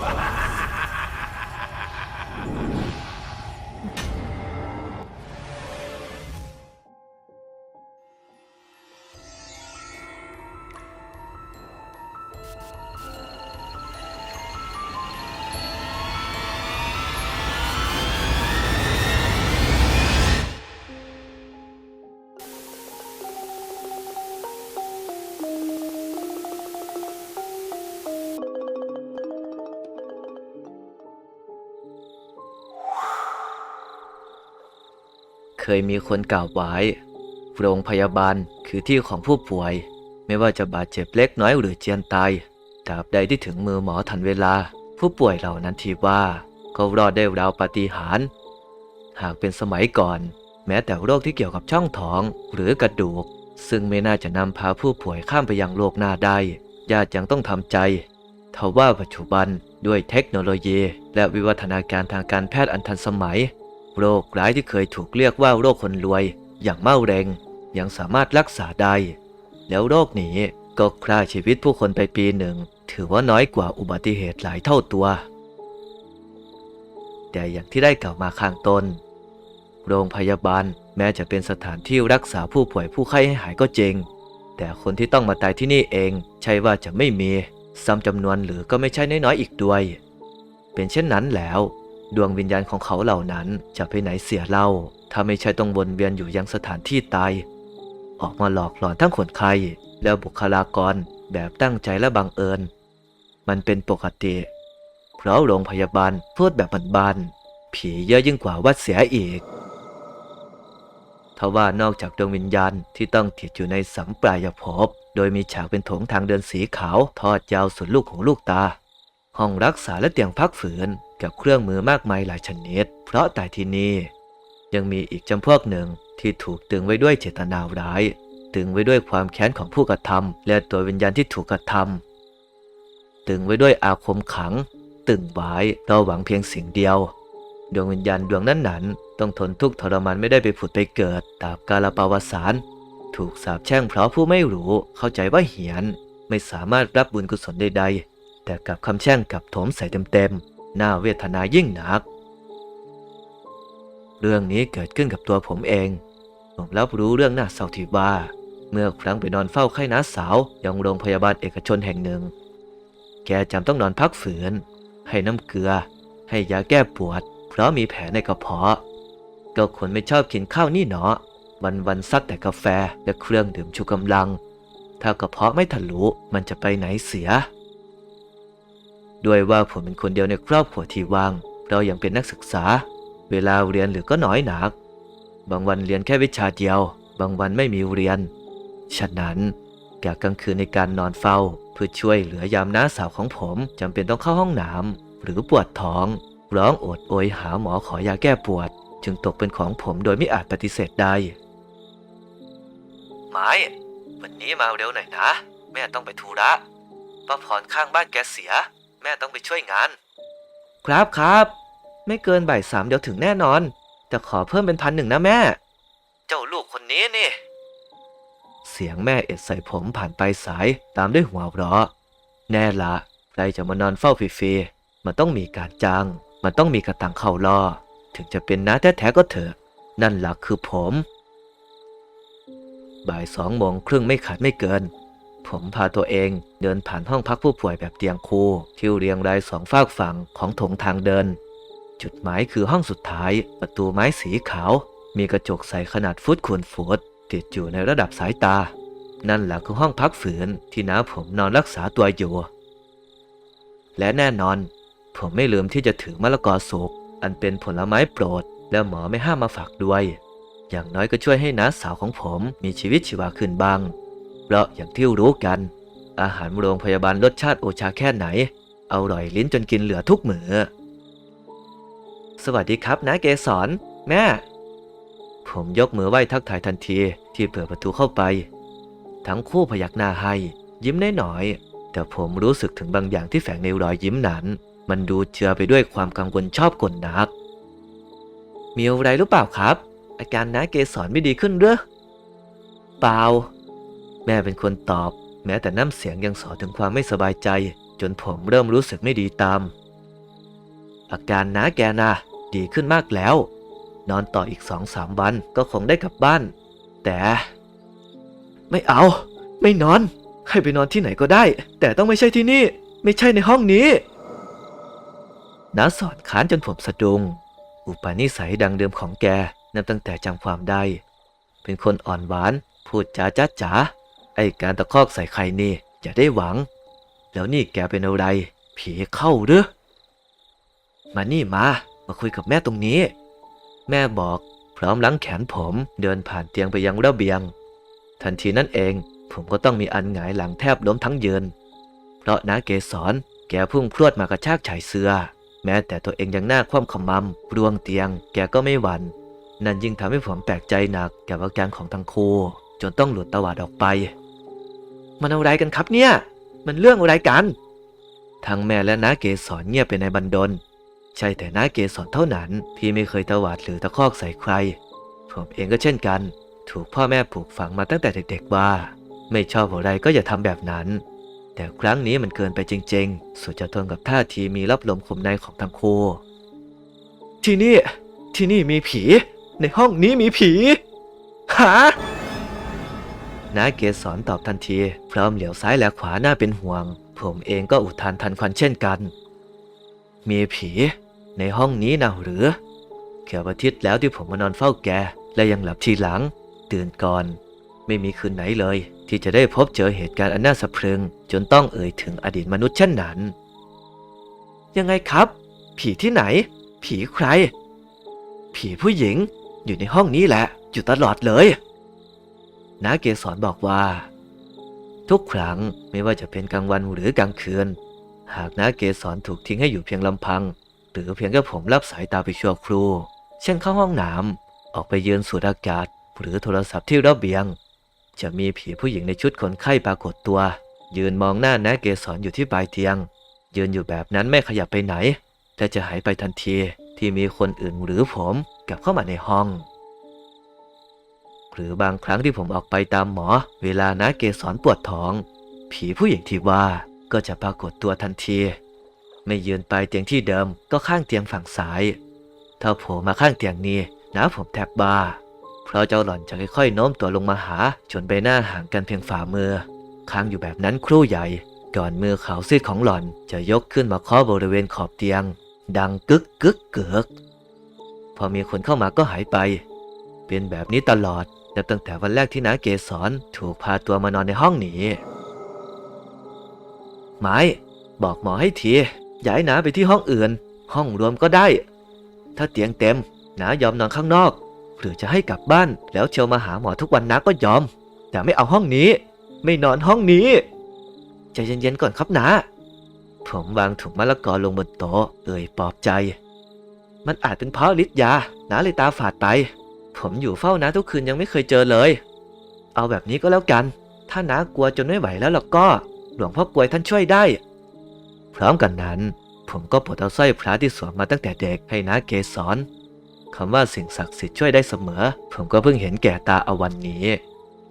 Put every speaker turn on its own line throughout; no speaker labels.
Ha ha ha! เคยมีคนกล่าวไว้โรงพยาบาลคือที่ของผู้ป่วย ไม่ว่าจะบาดเจ็บเล็กน้อยหรือเจียนตายตราบใดที่ถึงมือหมอทันเวลา ผู้ป่วยเหล่านั้นทีว่าก็รอดได้ราวปาฏิหาริย์หากเป็นสมัยก่อน แม้แต่โรคที่เกี่ยวกับช่องท้องหรือกระดูก ซึ่งไม่น่าจะนำพาผู้ป่วยข้ามไปยังโลกหน้าได้ญาติยังต้องทำใจทว่าปัจจุบันด้วยเทคโนโลยี และวิวัฒนาการทางการแพทย์อันทันสมัย โรคร้ายที่เคยถูกเรียกว่าโรคคนรวย อย่างเมาเร็ง ยังสามารถรักษาได้ แล้วโรคนี้ก็ฆ่าชีวิตผู้คนไปปีหนึ่ง ถือว่าน้อยกว่าอุบัติเหตุหลายเท่าตัว แต่อย่างที่ได้กล่าวมาข้างต้น โรงพยาบาลแม้จะเป็นสถานที่รักษาผู้ป่วยผู้ไข้ให้หายก็จริง แต่คนที่ต้องมาตายที่นี่เองใช่ว่าจะไม่มี ซ้ำจำนวนหรือก็ไม่ใช่น้อยๆอีกด้วย เป็นเช่นนั้นแล้ว ดวงวิญญาณของเขาเหล่านั้นจะไปไหนเสียเล่า ถ้าไม่ใช่ต้องวนเวียนอยู่ยังสถานที่ตาย ออกมาหลอกหลอนทั้งคนไข้แล้วบุคลากรแบบตั้งใจและบังเอิญ มันเป็นปกติ เพราะโรงพยาบาลพูดแบบบ้านๆผีเยอะยิ่งกว่าวัดเสียอีกทว่านอกจากดวงวิญญาณที่ต้องติดอยู่ในสัมปรายภพ โดยมีฉากเป็นโถงทางเดินสีขาว ทอดยาวสุดลูกของลูกตา ห้องรักษาและเตียงพักฝืน กับเครื่องมือมากมายหลายชนิด เพราะแต่ที่นี่ยังมีอีกจำพวกหนึ่งที่ถูกตึงไว้ด้วยเจตนาร้าย ตึงไว้ด้วยความแค้นของผู้กระทำและตัววิญญาณที่ถูกกระทำตึงไว้ด้วยอาคมขัง ตึงไว้เราหวังเพียงสิ่งเดียว ดวงวิญญาณดวงนั้นนั้นต้องทนทุกข์ทรมานไม่ได้ไปผุดไปเกิดตาบกาลปาวสารถูกสาปแช่งเพราะผู้ไม่รู้เข้าใจว่าเหียน ไม่สามารถรับบุญกุศลใดๆแต่กับคำแช่งกับโถมใส่เต็มๆ น่าเวทนายิ่งหนัก เรื่องนี้เกิดขึ้นกับตัวผมเอง ผมรับรู้เรื่องน่าเศร้าที่ว่าเมื่อครั้งไปนอนเฝ้าไข้น้าสาวยังโรงพยาบาลเอกชนแห่งหนึ่ง แกจำต้องนอนพักฝืน ให้น้ำเกลือ ให้ยาแก้ปวด เพราะมีแผลในกระเพาะ ก็คนไม่ชอบกินข้าวนี่เนาะวันวันซัดแต่กาแฟและเครื่องดื่มชูกำลัง ถ้ากระเพาะไม่ทะลุมันจะไปไหนเสีย ด้วยว่าผมเป็นคนเดียวในครอบครัวที่ว่าง เรายังเป็นนักศึกษา เวลาเรียนเหรือก็น้อยหนัก บางวันเรียนแค่วิชาเดียว บางวันไม่มีเรียน ฉะนั้นกะกลางคืนในการนอนเฝ้า เพื่อช่วยเหลือยามน้าสาวของผมจำเป็นต้องเข้าห้องน้ำหรือปวดท้อง ร้องโอดโอยหาหมอขอยาแก้ปวด จึงตกเป็นของผมโดยไม่อาจปฏิเสธได้ไม้วันนี้มาเร็วหน่อยนะ แม่ต้องไปธุระป้าพรข้างบ้านแกเสีย แม่ต้องไปช่วยงาน ครับครับ ไม่เกินบ่ายสามเดี๋ยวถึงแน่นอน แต่ขอเพิ่มเป็นพันหนึ่งนะแม่ เจ้าลูกคนนี้นี่ เสียงแม่เอ็ดใส่ผมผ่านไปสายตามด้วยหัวเราะแน่ละใครจะมานอนเฝ้าฟรีๆมันต้องมีการจ้าง มันต้องมีกระตังเข้าล่อ ถึงจะเป็นน้าแท้ๆก็เถอะ นั่นหลักคือผม บ่ายสองโมงครึ่งไม่ขาดไม่เกิน ผมพาตัวเองเดินผ่านห้องพักผู้ป่วยแบบเตียงคู่ที่เรียงรายสองฝากฝั่งของถงทางเดิน จุดหมายคือห้องสุดท้าย ประตูไม้สีขาว มีกระจกใสขนาดฟุตคูณฟุตติดอยู่ในระดับสายตา นั่นแหละคือห้องพักฝืนที่น้าผมนอนรักษาตัวอยู่ และแน่นอน ผมไม่ลืมที่จะถือมะละกอสุกอันเป็นผลไม้โปรด และหมอไม่ห้ามมาฝากด้วย อย่างน้อยก็ช่วยให้น้าสาวของผมมีชีวิตชีวาขึ้นบ้าง เพราะอย่างที่รู้กัน อาหารโรงพยาบาลรสชาติโอชาแค่ไหนอร่อยลิ้นจนกินเหลือทุกมือสวัสดีครับนะเกสรแม่ ผมยกมือไหว้ทักทายทันทีที่เปิดประตูเข้าไป ทั้งคู่พยักหน้าให้ ยิ้มได้หน่อยๆแต่ผมรู้สึกถึงบางอย่างที่แฝงในรอยยิ้มนั้น มันดูเจือไปด้วยความกังวลชอบกลนัก มีอะไรหรือเปล่าครับ อาการน้าเกสรไม่ดีขึ้นหรือเปล่า แม่เป็นคนตอบ แม้แต่น้ำเสียงยังสอถึงความไม่สบายใจ จนผมเริ่มรู้สึกไม่ดีตาม อาการน้าแกนะดีขึ้นมากแล้ว นอนต่ออีกสองสามวันก็คงได้กลับบ้าน แต่ ไม่เอา ไม่นอน ให้ไปนอนที่ไหนก็ได้ แต่ต้องไม่ใช่ที่นี่ ไม่ใช่ในห้องนี้น้าสอนค้านจนผมสะดุงอุปนิสัยดังเดิมของแกนับตั้งแต่จำความได้ เป็นคนอ่อนหวาน พูดจาจ้าจ๋า การตะคอกใส่ใครนี่อย่าได้หวัง แล้วนี่แกเป็นอะไร ผีเข้าหรือ มานี่มา มาคุยกับแม่ตรงนี้ แม่บอกพร้อมล้างแขนผมเดินผ่านเตียงไปยังระเบียง ทันทีนั้นเอง ผมก็ต้องมีอันหงายหลังแทบล้มทั้งยืน เพราะน้าเกสรแกพุ่งพรวดมากระชากชายเสื้อ แม้แต่ตัวเองยังหน้าคว่ำขมำรวงเตียง แกก็ไม่หวัน่นนั่นยิ่งทำให้ผมแปลกใจหนักแกับอาการของทั้งคู่จนต้องหลุดตวาดออกไป มันอะไรกันครับเนี่ย มันเรื่องอะไรกัน ทั้งแม่และน้าเกสรเงียบไปในบันดล ใช่แต่น้าเกสรเท่านั้น ที่ไม่เคยตวาดหรือตะคอกใส่ใคร ผมเองก็เช่นกัน ถูกพ่อแม่ปลูกฝังมาตั้งแต่เด็กๆว่า ไม่ชอบอะไรก็อย่าทำแบบนั้น แต่ครั้งนี้มันเกินไปจริง ๆ สุดจะทนกับท่าทีมีรับลมคมในของทั้งคู่ที่นี่ ที่นี่มีผี ในห้องนี้มีผีหา น้าเกสรตอบทันที พร้อมเหลียวซ้ายและขวาหน้าเป็นห่วง ผมเองก็อุทานทันควันเช่นกัน มีผีในห้องนี้นะหรือเกือบอาทิตย์แล้วที่ผมมานอนเฝ้าแก และยังหลับทีหลัง ตื่นก่อน ไม่มีคืนไหนเลย ที่จะได้พบเจอเหตุการณ์อันน่าสะพรึง จนต้องเอ่ยถึงอดีตมนุษย์เช่นนั้น ยังไงครับ ผีที่ไหน ผีใคร ผีผู้หญิง อยู่ในห้องนี้แหละ อยู่ตลอดเลย น้าเกสรบอกว่า ทุกครั้งไม่ว่าจะเป็นกลางวันหรือกลางคืน หากน้าเกสรถูกทิ้งให้อยู่เพียงลำพัง หรือเพียงแค่ผมรับสายตาไปชั่วครู่เช่นเข้าห้องน้ำออกไปยืนสูดอากาศ หรือโทรศัพท์ที่ระเบียง จะมีผีผู้หญิงในชุดคนไข้ปรากฏตัว ยืนมองหน้าน้าเกสรอยู่ที่ปลายเตียง ยืนอยู่แบบนั้นไม่ขยับไปไหนแต่จะหายไปทันทีที่มีคนอื่นหรือผมกลับเข้ามาในห้อง หรือบางครั้งที่ผมออกไปตามหมอ เวลาน้าเกสรปวดท้อง ผีผู้หญิงที่ว่าก็จะปรากฏตัวทันที ไม่ยืนไปเตียงที่เดิมก็ข้างเตียงฝั่งซ้าย ถ้าโผล่มาข้างเตียงนี้น้าผมแทบบ้า เพราะเจ้าหล่อนจะค่อยๆโน้มตัวลงมาหาจนใบหน้าห่างกันเพียงฝ่ามือ ค้างอยู่แบบนั้นครู่ใหญ่ ก่อนมือขาวซีดของหล่อนจะยกขึ้นมาเคาะบริเวณขอบเตียง ดังกึกกึกเกือกพอมีคนเข้ามาก็หายไป เป็นแบบนี้ตลอด นับตั้งแต่วันแรกที่นาเกสรถูกพาตัวมานอนในห้องนี้ ไม้ บอกหมอให้ทีย้ายนาไปที่ห้องอื่น ห้องรวมก็ได้ ถ้าเตียงเต็มน้ายอมนอนข้างนอก หรือจะให้กลับบ้านแล้วเชียวมาหาหมอทุกวันนาก็ยอม แต่ไม่เอาห้องนี้ ไม่นอนห้องนี้ใจเย็นๆก่อนครับนาผมวางถุงมะละกอลงบนโต๊ะเอ่ยปลอบใจ มันอาจเป็นเพราะฤทธิ์ยานาเลยตาฝาดไป ผมอยู่เฝ้าน้าทุกคืนยังไม่เคยเจอเลย เอาแบบนี้ก็แล้วกัน ถ้าน้ากลัวจนไม่ไหวแล้วล่ะก็ หลวงพ่อกลวยท่านช่วยได้ พร้อมกันนั้น ผมก็ปลดเอาสร้อยพระที่สวมมาตั้งแต่เด็กให้น้าเกสรคำว่าสิ่งศักดิ์สิทธิ์ช่วยได้เสมอ ผมก็เพิ่งเห็นแก่ตาเอาวันนี้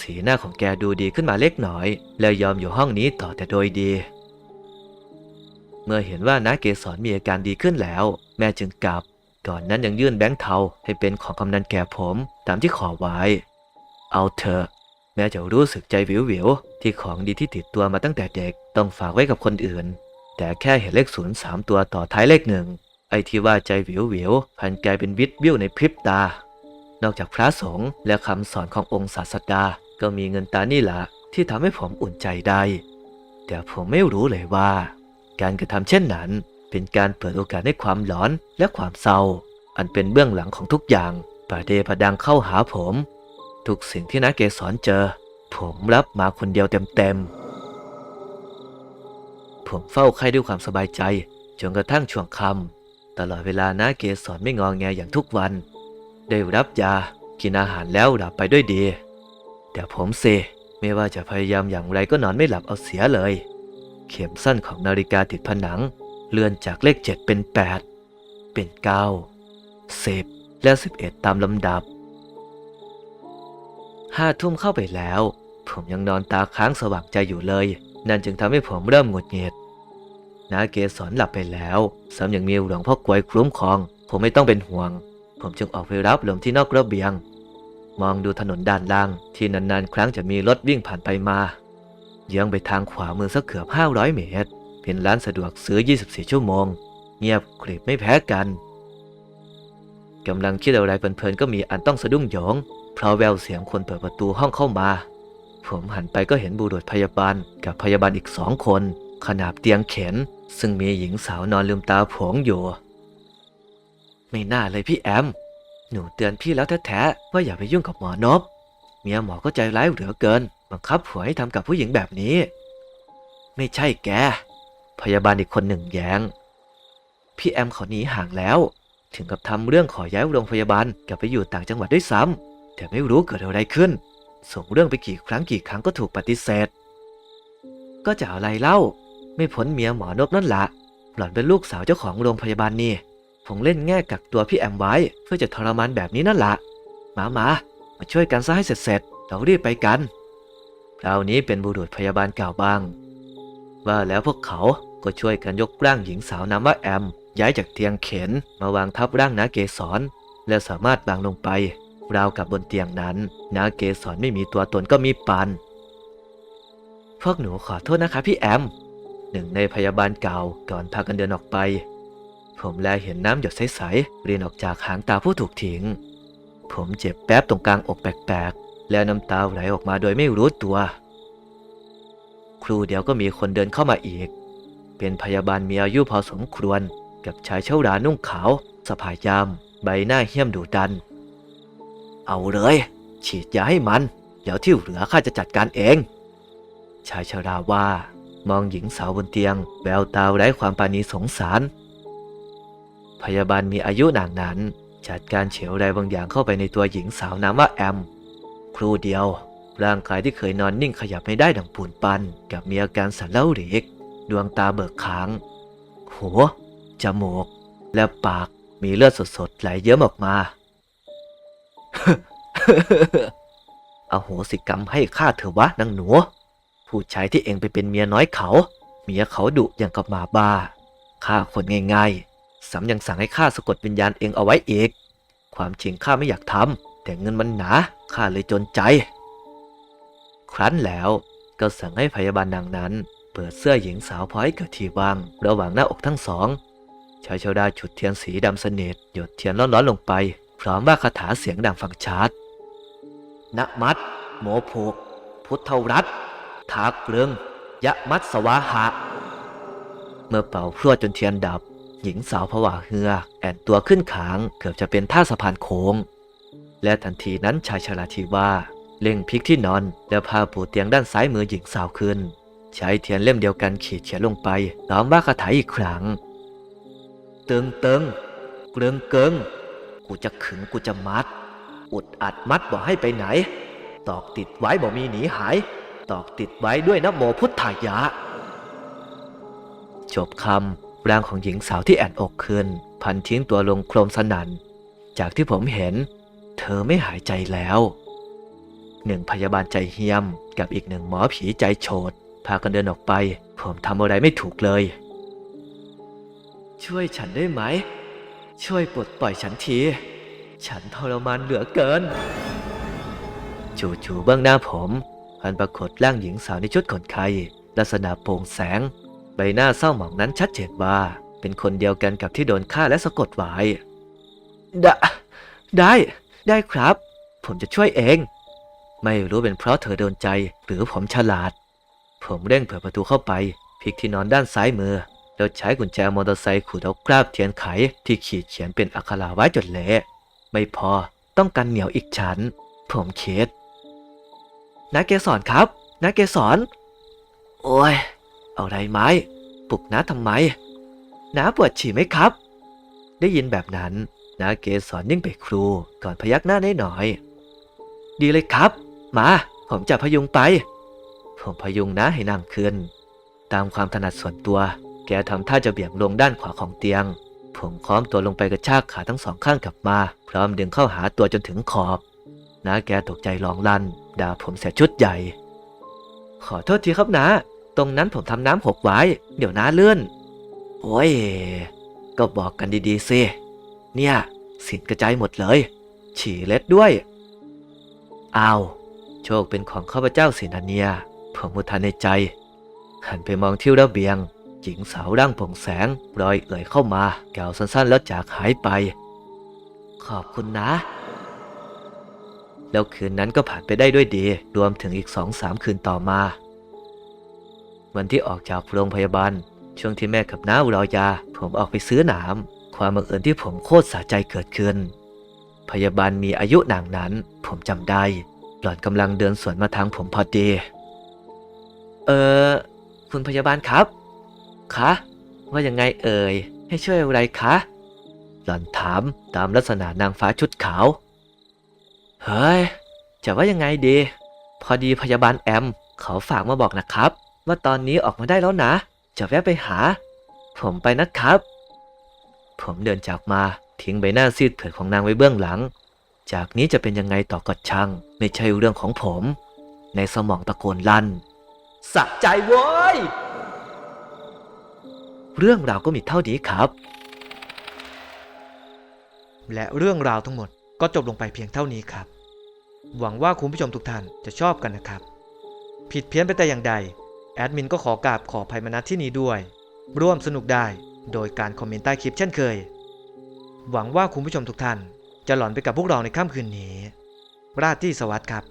สีหน้าของแกดูดีขึ้นมาเล็กน้อย แล้วยอมอยู่ห้องนี้ต่อแต่โดยดี เมื่อเห็นว่าน้าเกสรมีอาการดีขึ้นแล้ว แม่จึงกลับ ก่อนนั้นยังยื่นแบงค์เทาให้เป็นของกำนันแก่ผม ตามที่ขอไว้ เอาเถอะ แม้จะรู้สึกใจวิววิวที่ของดีที่ติดตัวมาตั้งแต่เด็กต้องฝากไว้กับคนอื่น แต่แค่เห็นเลขศูนย์สามตัวต่อท้ายเลขหนึ่งไอ้ที่ว่าใจวิววิวพันกลายเป็นวิทย์วิวในพริบตา นอกจากพระสงฆ์และคำสอนขององค์ศาสดา ก็มีเงินตานี่ละที่ทำให้ผมอุ่นใจได้ แต่ผมไม่รู้เลยว่า การกระทำเช่นนั้น เป็นการเปิดโอกาสให้ความหลอนและความเศร้า อันเป็นเบื้องหลังของทุกอย่างประเดประดังเข้าหาผม ทุกสิ่งที่นักเกสรเจอ ผมรับมาคนเดียวเต็มๆ ผมเฝ้าไข้ด้วยความสบายใจจนกระทั่งช่วงค่ำตลอดเวลานาเกสรไม่งอแงอย่างทุกวัน ได้รับยากินอาหารแล้วหลับไปด้วยดี แต่ผมเซไม่ว่าจะพยายามอย่างไรก็นอนไม่หลับเอาเสียเลย เข็มสั้นของนาฬิกาติดผนัง เลื่อนจากเลขเจ็ดเป็นแปดเป็นเก้าสิบและสิบเอ็ดตามลำดับห้าทุ่มเข้าไปแล้ว ผมยังนอนตาค้างสว่างใจอยู่เลย นั่นจึงทำให้ผมเริ่มหงุดหงิดนาเกสรหลับไปแล้วซ้ำยังมีหลวงพ่อกวยคุ้มครอง ผมไม่ต้องเป็นห่วง ผมจึงออกไปรับลมที่นอกระเบียง มองดูถนนด้านล่าง ที่นานๆ ครั้งจะมีรถวิ่งผ่านไปมาเยื้องไปทางขวามือสักเกือบ500เมตร เป็นร้านสะดวกซื้อ 24 ชั่วโมง เงียบกริบไม่แพ้กันกำลังคิดอะไรเพลินๆก็มีอันต้องสะดุ้งหยองเพราะแววเสียงคนเปิดประตูห้องเข้ามา ผมหันไปก็เห็นบุรุษพยาบาลกับพยาบาลอีกสองคน ขนาบเตียงเข็น ซึ่งมีหญิงสาวนอนลืมตาผงอยู่ ไม่น่าเลยพี่แอม หนูเตือนพี่แล้วแท้ๆว่าอย่าไปยุ่งกับหมอนบเมียหมอก็ใจร้ายเหลือเกิน บังคับผัวให้ทำกับผู้หญิงแบบนี้ ไม่ใช่แก พยาบาลอีกคนหนึ่งแย้ง พี่แอมเขาหนีห่างแล้ว ถึงกับทำเรื่องขอย้ายโรงพยาบาลกลับไปอยู่ต่างจังหวัดด้วยซ้ำแต่ไม่รู้เกิดอะไรขึ้น ส่งเรื่องไปกี่ครั้งกี่ครั้งก็ถูกปฏิเสธ ก็จะอะไรเล่า ไม่พ้นเมียหมอนบนั่นละหล่อนเป็นลูกสาวเจ้าของโรงพยาบาลนี่ผมเล่นแง่กักตัวพี่แอมไว้เพื่อจะทรมานแบบนี้นั่นละมามามาช่วยกันซะให้เสร็จๆเรารีบไปกันคราวนี้เป็นบุรุษพยาบาลเก่าบ้าง ว่าแล้วพวกเขา ก็ช่วยกันยกร่างหญิงสาวนามว่าแอม ย้ายจากเตียงเข็นมาวางทับร่างนาเกสรและสามารถวางลงไป ราวกับบนเตียงนั้นนาเกสรไม่มีตัวตนก็มีปัน พวกหนูขอโทษนะคะพี่แอม หนึ่งในพยาบาลเก่าก่อนพากันเดินออกไป ผมแลเห็นน้ำหยดใสๆเรียนออกจากหางตาผู้ถูกทิ้งผมเจ็บแป๊บตรงกลางอกแปลกๆ แล้วน้ำตาไหลออกมาโดยไม่รู้ตัว ครูเดียวก็มีคนเดินเข้ามาอีก เป็นพยาบาลมีอายุพอสมควร กับชายเช่ารานุ่งขาวสะพายยาม ใบหน้าเหี้ยมดุดัน เอาเลย ฉีดยาให้มัน เดี๋ยวที่เหลือข้าจะจัดการเอง ชายชราว่า มองหญิงสาวบนเตียง แววตาไร้ความปาณีสงสาร พยาบาลมีอายุนางนั้นจัดการเฉียวอะไรบางอย่างเข้าไปในตัวหญิงสาวนามว่าแอม ครูเดียว ร่างกายที่เคยนอนนิ่งขยับไม่ได้ดังปูนปันกับมีอาการสั่นเล่าหลีก ดวงตาเบิกค้าง หัว จมูก และปากมีเลือดสดๆไหลเยิ้มออกมา เอโหสิกรรมให้ข้าเถอะวะนางหนู ผู้ชายที่เองไปเป็นเมียน้อยเขา เมียเขาดุอย่างกับหมาบ้าฆ่าคนง่ายๆสำยังสั่งให้ข้าสะกดวิญญาณเองเอาไว้อีก ความจริงข้าไม่อยากทำแต่เงินมันหนาข้าเลยจนใจ ครั้นแล้วก็สั่งให้พยาบาลนางนั้น เปิดเสื้อหญิงสาวพอให้เกิดที่วาง ระหว่างหน้าอกทั้งสองชายชาวดาจุดเทียนสีดำสนิทหยดเทียนร้อนๆลงไป พร้อมว่าคาถาเสียงดังฟังชัดนะมัดโมผูก พุทธรัตน์ทากเรืองยะมัดสวาหะ เมื่อเป่าพรวดจนเทียนดับ หญิงสาวผวาเฮือ แอนตัวขึ้นขางเกือบจะเป็นท่าสะพานโค้ง และทันทีนั้นชายชราทีว่า เล่งพลิกที่นอน แล้วพาปูเตียงด้านซ้ายมือหญิงสาวขึ้น ใช้เทียนเล่มเดียวกันขีดเขียนลงไปพร้อมว่าคาถาอีกครั้งตึงตึงเกลืองเกิงกูจะขึงกูจะมัด อุดอัดมัดบอกให้ไปไหน ตอกติดไว้บอกมีหนีหาย ตอกติดไว้ด้วยนะโมพุทธายะ จบคำร่างของหญิงสาวที่แอนอกขึ้นพันทิ้งตัวลงโครมสนัน่น จากที่ผมเห็น เธอไม่หายใจแล้วหนึ่งพยาบาลใจเฮียมกับอีกหนึ่งหมอผีใจโฉด พากันเดินออกไป ผมทำอะไรไม่ถูกเลย ช่วยฉันได้ไหม ช่วยปลดปล่อยฉันที ฉันทรมานเหลือเกิน จู่ๆเบื้องหน้าผมพันปรากฏร่างหญิงสาวในชุดขนไข้ลักษณะโปร่งแสง ใบหน้าเศร้าหมองนั้นชัดเจนว่า เป็นคนเดียวกันกับที่โดนฆ่าและสะกดไว้ได้ได้ ได้ครับ ผมจะช่วยเอง ไม่รู้เป็นเพราะเธอโดนใจหรือผมฉลาด ผมเร่งเปิดประตูเข้าไปพลิกที่นอนด้านซ้ายมือ แล้วใช้กุญแจมอเตอร์ไซค์ขูดเอาคราบเทียนไขที่ขีดเขียนเป็นอักขระไว้จนเละไม่พอต้องกันเหนียวอีกชั้น ผมคิดนาเกสรครับนาเกสรโอ้ย เอาไรไหมปลุกน้าทำไมน้าปวดฉี่ไหมครับ ได้ยินแบบนั้นนาเกสรนิ่งไปครูก่อนพยักหน้าหน่อย ดีเลยครับ มา ผมจะพยุงไป ผมพยุงน้าให้นั่งขึ้น ตามความถนัดส่วนตัว แกทำท่าจะเบี่ยงลงด้านขวาของเตียง ผมค้อมตัวลงไปกระชากขาทั้งสองข้างกลับมา พร้อมดึงเข้าหาตัวจนถึงขอบน้าแกตกใจร้องลั่น ด่าผมเสียชุดใหญ่ ขอโทษทีครับนะ ตรงนั้นผมทำน้ำหกไว้ เดี๋ยวน้าเลื่อน โอ้ย ก็บอกกันดีๆสิ เนี่ยสินกระจายหมดเลย ฉี่เล็ดด้วย อ้าว โชคเป็นของข้าพเจ้าสินะเนี่ย ผมมุทานในใจ หันไปมองที่ระเบียง หญิงสาวร่างผงแสงปลอยเอ่ยเข้ามาแกวสั้นๆแล้วจากหายไป ขอบคุณนะ แล้วคืนนั้นก็ผ่านไปได้ด้วยดี รวมถึงอีกสองสามคืนต่อมา วันที่ออกจากโรงพยาบาล ช่วงที่แม่กับน้ารอยา ผมออกไปซื้อหนาม ความบังเอิญที่ผมโคตรสะใจเกิดขึ้น พยาบาลมีอายุหนางนั้น ผมจำได้หล่อนกำลังเดินสวนมาทางผมพอดี เออคุณพยาบาลครับ คะ ว่ายังไงเอ่ย ให้ช่วยอะไรคะ หล่อนถามตามลักษณะนางฟ้าชุดขาว เฮ้ย จะว่ายังไงดี พอดีพยาบาลแอม เขาฝากมาบอกนะครับ ว่าตอนนี้ออกมาได้แล้วนะ จะแวะไปหา ผมไปนะครับ ผมเดินจากมาทิ้งใบหน้าซีดเผือดของนางไว้เบื้องหลัง จากนี้จะเป็นยังไงต่อก็ช่าง ไม่ใช่เรื่องของผม ในสมองตะโกนลั่น สะใจเว้ย เรื่องราวก็มีเท่านี้ครับ
และเรื่องราวทั้งหมดก็จบลงไปเพียงเท่านี้ครับ หวังว่าคุณผู้ชมทุกท่านจะชอบกันนะครับ ผิดเพี้ยนไปแต่อย่างใด แอดมินก็ขอกราบขออภัยมาณที่นี้ด้วย ร่วมสนุกได้โดยการคอมเมนต์ใต้คลิปเช่นเคย หวังว่าคุณผู้ชมทุกท่าน จะหลอนไปกับพวกเราในค่ำคืนนี้ ราตรีสวัสดิ์ครับ